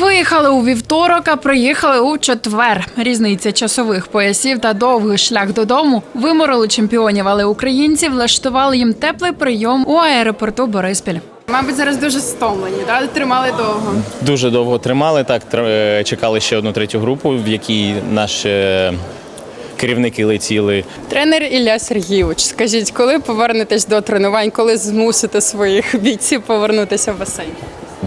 Виїхали у вівторок, а приїхали у четвер. Різниця часових поясів та довгий шлях додому виморили чемпіонів, але українці влаштували їм теплий прийом у аеропорту Бориспіль. Мабуть, зараз дуже стомлені, да? тримали довго. Дуже довго тримали. Так е, чекали ще одну третю групу, в якій наші е, керівники летіли. Тренер Ілля Сергійович, скажіть, коли повернетесь до тренувань, коли змусите своїх бійців повернутися в басейн?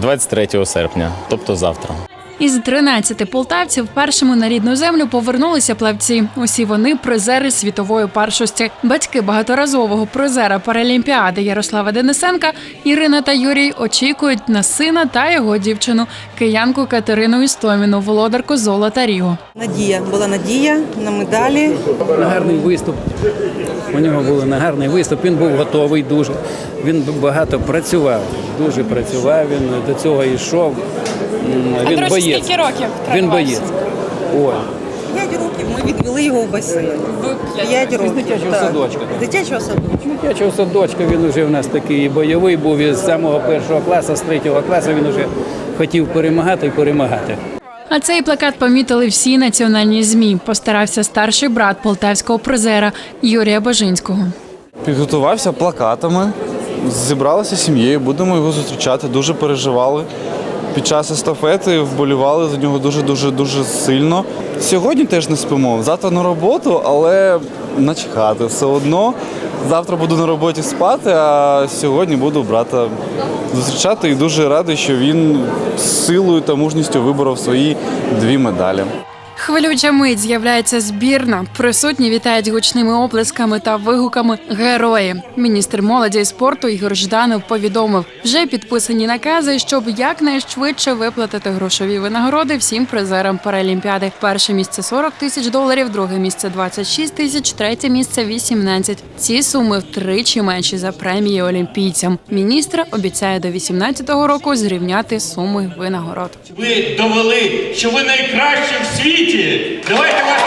23 серпня, тобто завтра. Із 13 полтавців першими на рідну землю повернулися плавці. Усі вони призери світової першості. Батьки багаторазового призера Паралімпіади Ярослава Денисенка Ірина та Юрій очікують на сина та його дівчину, киянку Катерину Істоміну, володарку золота Ріо. Надія була надія на медалі. на гарний виступ. У нього був на гарний виступ. Він був готовий дуже. Він багато працював, дуже працював. Він до цього йшов. Він боєць. скільки років Він боєць. Ой, П'ять років ми відвели його в басейн. П'ять років. З дитячого так. садочка. З дитячого садочка. дитячого садочка він вже в нас такий бойовий був із самого першого класу, з третього класу він вже хотів перемагати і перемагати. А цей плакат помітили всі національні змі. Постарався старший брат полтавського призера Юрія Божинського. Підготувався плакатами, зібралися з сім'єю, будемо його зустрічати. Дуже переживали. Під час естафети вболівали за нього дуже дуже дуже сильно. Сьогодні теж не спимо. Завтра на роботу, але начхати все одно. Завтра буду на роботі спати, а сьогодні буду брата зустрічати і дуже радий, що він з силою та мужністю виборов свої дві медалі. Хвилюча мить з'являється збірна. Присутні вітають гучними оплесками та вигуками герої. Міністр молоді і спорту Ігор Жданов повідомив, вже підписані накази, щоб якнайшвидше виплатити грошові винагороди всім призерам Паралімпіади. Перше місце 40 тисяч доларів, друге місце 26 тисяч, третє місце 18. Ці суми втричі менші за премії олімпійцям. Міністр обіцяє до 18-го року зрівняти суми винагород. Ви довели, що ви найкращі в світі. Давайте вас.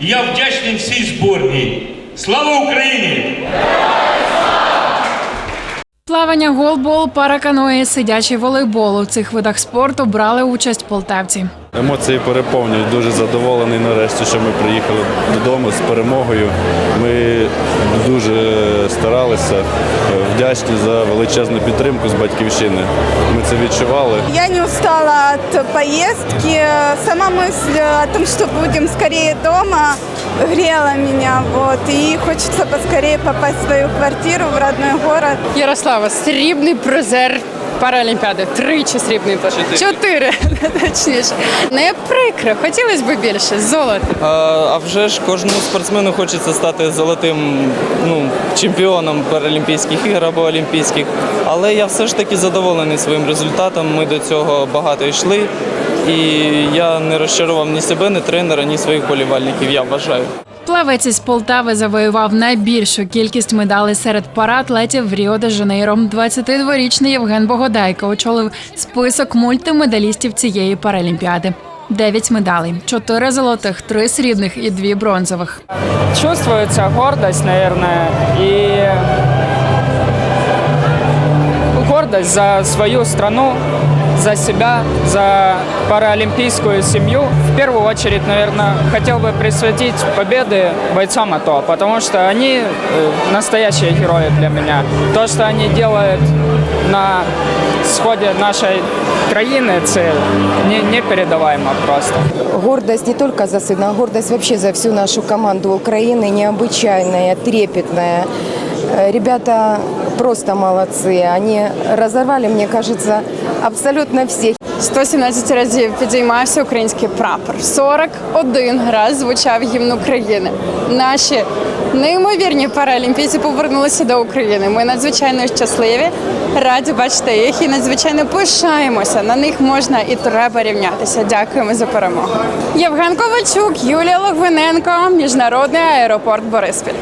Я вдячний всій зборній. Слава Україні! Плавання, голбол, параканої, сидячий волейбол. У цих видах спорту брали участь полтавці. Емоції переповнюють. Дуже задоволений нарешті, що ми приїхали додому з перемогою. Ми дуже старалися, вдячні за величезну підтримку з батьківщини. Ми це відчували. Я не устала от поездки. Сама мысль о том, что будем скорее дома, грела меня. Вот. И хочется поскорее попасть в свою квартиру, в родной город. Ярослава, срібний призер Паралімпіади. Тричі срібний призер. Чотири, точніше. Не прикро, хотілося б більше. Золото. А, а вже ж кожному спортсмену хочеться стати золотим ну, чемпіоном Паралімпійських ігор або Олімпійських. Але я все ж таки задоволений своїм результатом. Ми до цього багато йшли. І я не розчарував ні себе, ні тренера, ні своїх болівальників, я вважаю. Плавець із Полтави завоював найбільшу кількість медалей серед параатлетів в Ріо де Жанейро. 22-річний Євген Богодайко очолив список мультимедалістів цієї паралімпіади. Дев'ять медалей, чотири золотих, три срібних і дві бронзових. чувствуется гордость, наверное, и гордость за свою страну, за себя, за паралимпийскую семью. В первую очередь, наверное, хотел бы присвятить победы бойцам АТО, потому что они э, настоящие герои для меня. То, что они делают на сходе нашей країни, це не- непередаваемо просто. Гордость не только за сына, а гордость вообще за всю нашу команду Украины, необычайная, трепетная. Э, Ребята просто молодцы. Они разорвали, мне кажется, абсолютно всех. 117 разів підіймався український прапор. 41 раз звучав гімн України. Наші неймовірні паралімпійці повернулися до України. Ми надзвичайно щасливі, раді бачити їх і надзвичайно пишаємося. На них можна і треба рівнятися. Дякуємо за перемогу. Євген Ковальчук, Юлія Логвиненко, міжнародний аеропорт Бориспіль.